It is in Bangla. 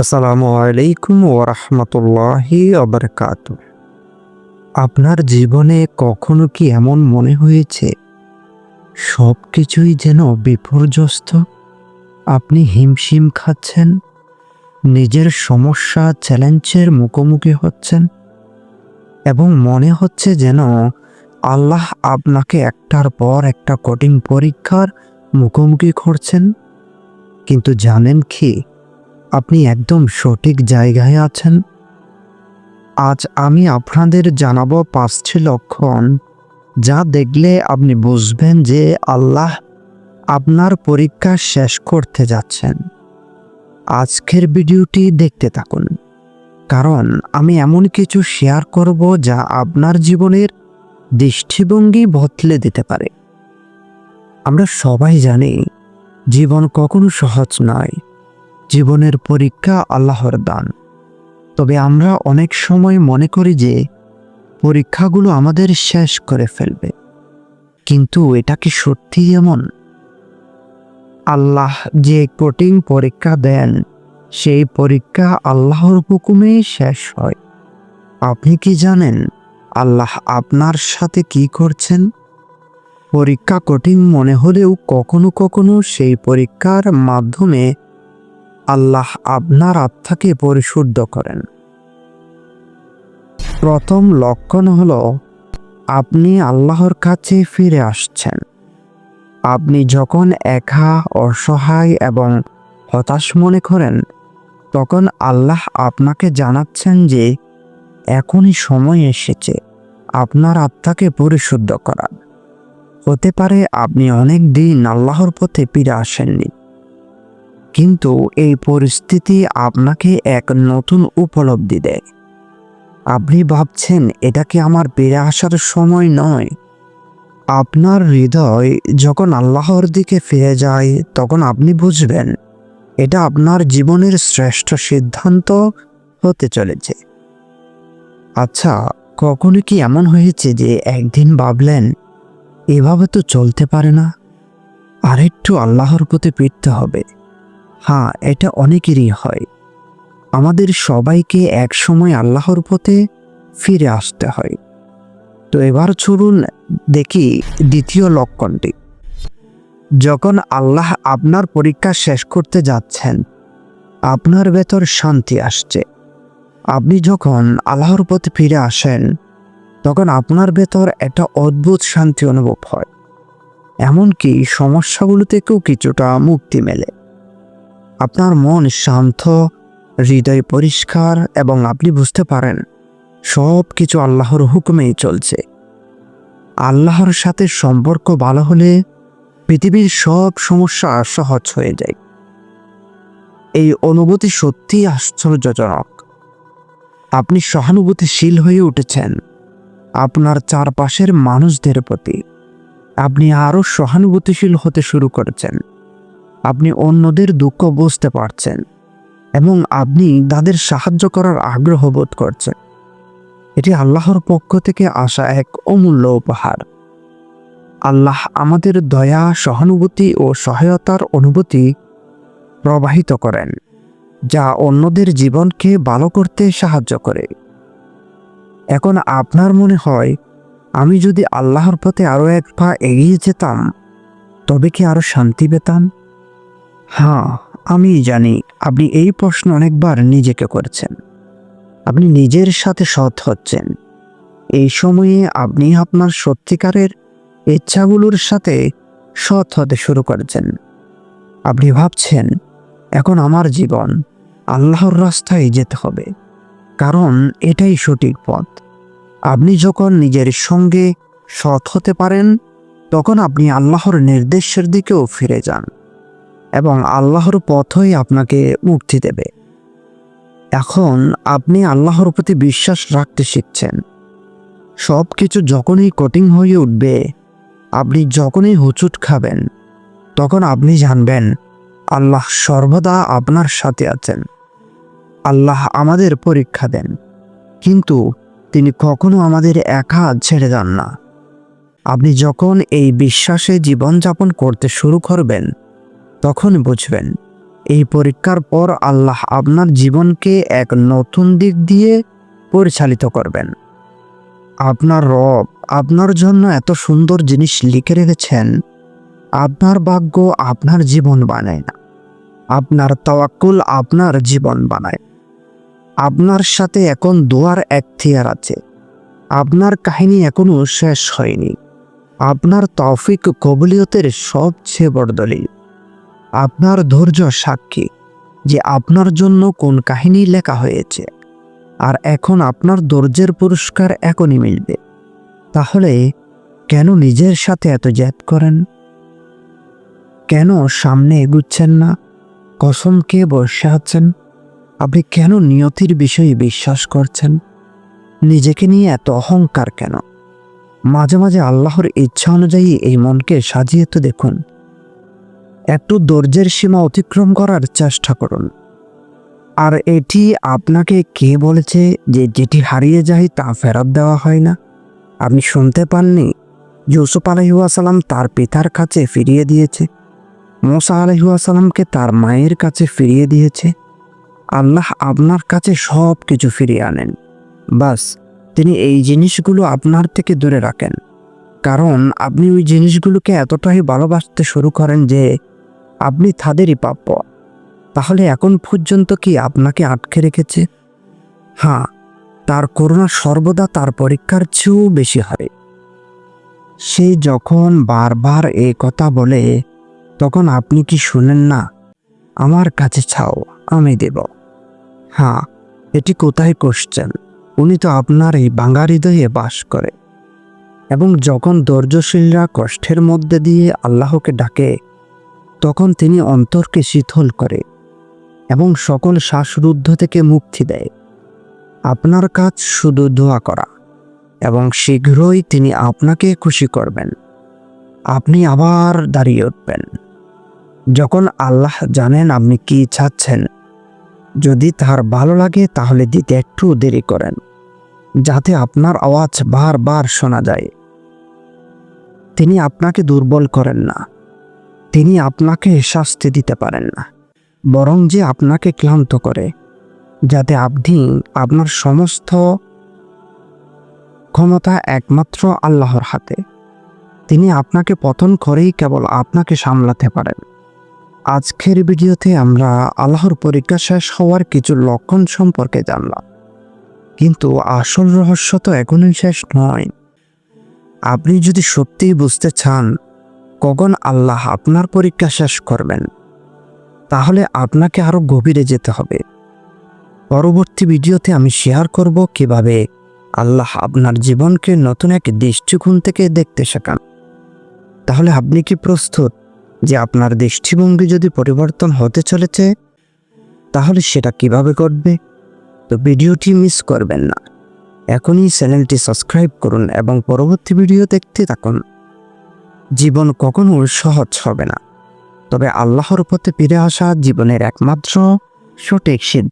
আসসালামু আলাইকুম ওরহমতুল্লাহি অবরকাত আপনার জীবনে কখনো কি এমন মনে হয়েছে সব কিছুই যেন বিপর্যস্ত? আপনি হিমশিম খাচ্ছেন, নিজের সমস্যা চ্যালেঞ্জের মুখোমুখি হচ্ছেন, এবং মনে হচ্ছে যেন আল্লাহ আপনাকে একটার পর একটা কঠিন পরীক্ষার মুখোমুখি করছেন। কিন্তু জানেন কি আপনি একদম সঠিক জায়গায় আছেন। আজ আমি আপনাদের জানাব পাঁচটি লক্ষণ, যা দেখলে আপনি বুঝবেন যে আল্লাহ আপনার পরীক্ষা শেষ করতে যাচ্ছেন। আজকের ভিডিওটি দেখতে থাকুন, কারণ আমি এমন কিছু শেয়ার করব যা আপনার জীবনের দৃষ্টিভঙ্গি বদলে দিতে পারে। আমরা সবাই জানি, জীবন কখনো সহজ নয়। জীবনের পরীক্ষা আল্লাহর দান। তবে আমরা অনেক সময় মনে করি যে, পরীক্ষাগুলো আমাদের শেষ করে ফেলবে। কিন্তু এটা কি সত্যি এমন? আল্লাহ যে কঠিন পরীক্ষা দেন, সেই পরীক্ষা আল্লাহর হুকুমেই শেষ হয়। আপনি কি জানেন আল্লাহ আপনার সাথে কি করছেন? পরীক্ষা কঠিন মনে হলেও কখনো কখনো সেই পরীক্ষার মাধ্যমে আল্লাহ আপনার আত্মাকে পরিশুদ্ধ করেন। প্রথম লক্ষণ হল, আপনি আল্লাহর কাছে ফিরে আসছেন। আপনি যখন একা, অসহায় এবং হতাশ মনে করেন, তখন আল্লাহ আপনাকে জানাচ্ছেন যে, এখনই সময় এসেছে, আপনার আত্মাকে পরিশুদ্ধ করার। হতে পারে আপনি অনেক দিন আল্লাহর পথে ফিরে আসেননি। কিন্তু এই পরিস্থিতি আপনাকে এক নতুন উপলব্ধি দেয়। আপনি ভাবছেন, এটা কি আমার বেড়ে আসার সময় নয়? আপনার হৃদয় যখন আল্লাহর দিকে ফিরে যায়, তখন আপনি বুঝবেন, এটা আপনার জীবনের শ্রেষ্ঠ সিদ্ধান্ত হতে চলেছে। আচ্ছা কখনো কি এমন হয়েছে যে একদিন ভাবলেন, এভাবে তো চলতে পারে না? আরেকটু আল্লাহর প্রতি ফিরতে হবে। হ্যাঁ এটা অনেকেরই হয়। আমাদের সবাইকে এক সময় আল্লাহর পথে ফিরে আসতে হয়। তো এবার চলুন দেখি দ্বিতীয় লক্ষণটি। যখন আল্লাহ আপনার পরীক্ষা শেষ করতে যাচ্ছেন, আপনার ভেতর শান্তি আসছে। আপনি যখন আল্লাহর পথে ফিরে আসেন, তখন আপনার ভেতর একটা অদ্ভুত শান্তি অনুভব হয়। এমনকি সমস্যাগুলো থেকেও কিছুটা মুক্তি মেলে। আপনার মন শান্ত, হৃদয় পরিষ্কার এবং আপনি বুঝতে পারেন সব কিছু আল্লাহর হুকুমেই চলছে। আল্লাহর সাথে সম্পর্ক ভালো হলে পৃথিবীর সব সমস্যা সহজ হয়ে যায়। এই অনুভূতি সত্যিই আশ্চর্যজনক। আপনি সহানুভূতিশীল হয়ে উঠেছেন। আপনার চারপাশের মানুষদের প্রতি আপনি আরও সহানুভূতিশীল হতে শুরু করেছেন। আপনি অন্যদের দুঃখ বুঝতে পারছেন এবং আপনি তাদের সাহায্য করার আগ্রহ বোধ করছেন। এটি আল্লাহর পক্ষ থেকে আসা এক অমূল্য উপহার। আল্লাহ আমাদের দয়া, সহানুভূতি ও সহায়তার অনুভূতি প্রবাহিত করেন, যা অন্যদের জীবনকে ভালো করতে সাহায্য করে। এখন আপনার মনে হয়, আমি যদি আল্লাহর পথে আরও এক পা এগিয়ে যেতাম, তবে কি আরও শান্তি পেতাম? হ্যাঁ আমি জানি আপনি এই প্রশ্ন অনেকবার নিজেকে করেছেন। আপনি নিজের সাথে সৎ হচ্ছেন। এই সময়ে আপনি আপনার সত্যিকারের ইচ্ছাগুলোর সাথে সৎ হতে শুরু করেছেন। আপনি ভাবছেন, এখন আমার জীবন আল্লাহর রাস্তায় যেতে হবে। কারণ এটাই সঠিক পথ। আপনি যখন নিজের সঙ্গে সৎ হতে পারেন, তখন আপনি আল্লাহর নির্দেশের দিকেও ফিরে যান। এবং আল্লাহর পথই আপনাকে মুক্তি দেবে। এখন আপনি আল্লাহর প্রতি বিশ্বাস রাখতে শিখছেন। সব কিছু যখনই কঠিন হয়ে উঠবে, আপনি যখনই হুচুট খাবেন, তখন আপনি জানবেন, আল্লাহ সর্বদা আপনার সাথে আছেন। আল্লাহ আমাদের পরীক্ষা দেন, কিন্তু তিনি কখনো আমাদের একা ছেড়ে যান না। আপনি যখন এই বিশ্বাসে জীবনযাপন করতে শুরু করবেন তখন বুঝবেন, এই পরীক্ষার পর আল্লাহ আপনার জীবনকে এক নতুন দিক দিয়ে পরিচালিত করবেন। আপনার রব আপনার জন্য এত সুন্দর জিনিস লিখে রেখেছেন, আপনার ভাগ্য আপনার জীবন বানায় না। আপনার তাওয়াক্কুল আপনার জীবন বানায়। আপনার সাথে এখন দোয়ার এখতিয়ার আছে। আপনার কাহিনী এখনও শেষ হয়নি। আপনার তৌফিক কবলিয়তের সবচেয়ে বড় দলিল। আপনার ধৈর্য সাক্ষী যে আপনার জন্য কোন কাহিনী লেখা হয়েছে। আর এখন আপনার ধৈর্যের পুরস্কার এখনই মিলবে। তাহলে কেন নিজের সাথে এত জ্যাদ করেন? কেন সামনে এগুচ্ছেন না? কসম কে বসে আছেন? আপনি কেন নিয়তির বিষয়ে বিশ্বাস করছেন? নিজেকে নিয়ে এত অহংকার কেন? মাঝে মাঝে আল্লাহর ইচ্ছা অনুযায়ী এই মনকে সাজিয়ে তো দেখুন। একটু ধৈর্যের সীমা অতিক্রম করার চেষ্টা করুন। আর এটি আপনাকে কে বলেছে যে যেটি হারিয়ে যায় তা ফেরত দেওয়া হয় না? আপনি শুনতে পাননি? ইউসুফ আলহিউসালাম তার পিতার কাছে ফিরিয়ে দিয়েছে। মোসা আলহিউসালামকে তার মায়ের কাছে ফিরিয়ে দিয়েছে। আল্লাহ আপনার কাছে সব কিছু ফিরিয়ে আনেন। বাস, তিনি এই জিনিসগুলো আপনার থেকে দূরে রাখেন। কারণ আপনি ওই জিনিসগুলোকে এতটাই ভালোবাসতে শুরু করেন যে আপনি তাদেরই প্রাপ্য। তাহলে এখন পর্যন্ত কি আপনাকে আটকে রেখেছে? হ্যাঁ তার করুণা সর্বদা তার পরীক্ষার চেয়েও বেশি হয় সে যখন বারবার এ কথা বলে, তখন আপনি কি শুনেন না, আমার কাছে ছাও, আমি দেব হ্যাঁ এটি কোথায় কোশ্চেন? উনি তো আপনার এই বাঙা হৃদয়ে বাস করে। এবং যখন ধৈর্যশীলরা কষ্টের মধ্যে দিয়ে আল্লাহকে ডাকে তখন তিনি অন্তরকে শীতল করে এবং সকল শ্বাসরুদ্ধ থেকে মুক্তি দেয়। আপনার কাজ শুধু দোয়া করা এবং শীঘ্রই তিনি আপনাকে খুশি করবেন। আপনি আবার দাঁড়িয়ে উঠবেন। যখন আল্লাহ জানেন আপনি কি চাচ্ছেন, যদি তার ভালো লাগে তাহলে দিতে একটু দেরি করেন, যাতে আপনার আওয়াজ বারবার শোনা যায়। তিনি আপনাকে দুর্বল করেন না। তিনি আপনাকে শাস্তি দিতে পারেন না, বরং যে আপনাকে ক্লান্ত করে, যাতে আপনি আপনার সমস্ত ক্ষমতা একমাত্র আল্লাহর হাতে। তিনি আপনাকে পতন করেই কেবল আপনাকে সামলাতে পারেন। আজকের ভিডিওতে আমরা আল্লাহর পরীক্ষা শেষ হওয়ার কিছু লক্ষণ সম্পর্কে জানলাম। কিন্তু আসল রহস্য তো এখনই শেষ নয়। আপনি যদি সত্যিই বুঝতে চান কখন আল্লাহ আপনার পরীক্ষা শেষ করবেন? তাহলে আপনাকে আরও গভীরে যেতে হবে। পরবর্তী ভিডিওতে আমি শেয়ার করব কীভাবে আল্লাহ আপনার জীবনকে নতুন এক দৃষ্টিকোণ থেকে দেখতে শেখান। তাহলে আপনি কি প্রস্তুত যে আপনার দৃষ্টিভঙ্গি যদি পরিবর্তন হতে চলেছে, তাহলে সেটা কীভাবে ঘটবে? তো ভিডিওটি মিস করবেন না। এখনই চ্যানেলটি সাবস্ক্রাইব করুন এবং পরবর্তী ভিডিও দেখতে থাকুন। জীবন কখনো সহজ হবে না। তবে আল্লাহর পথে ফিরে আসা জীবনের একমাত্র সঠিক সিদ্ধ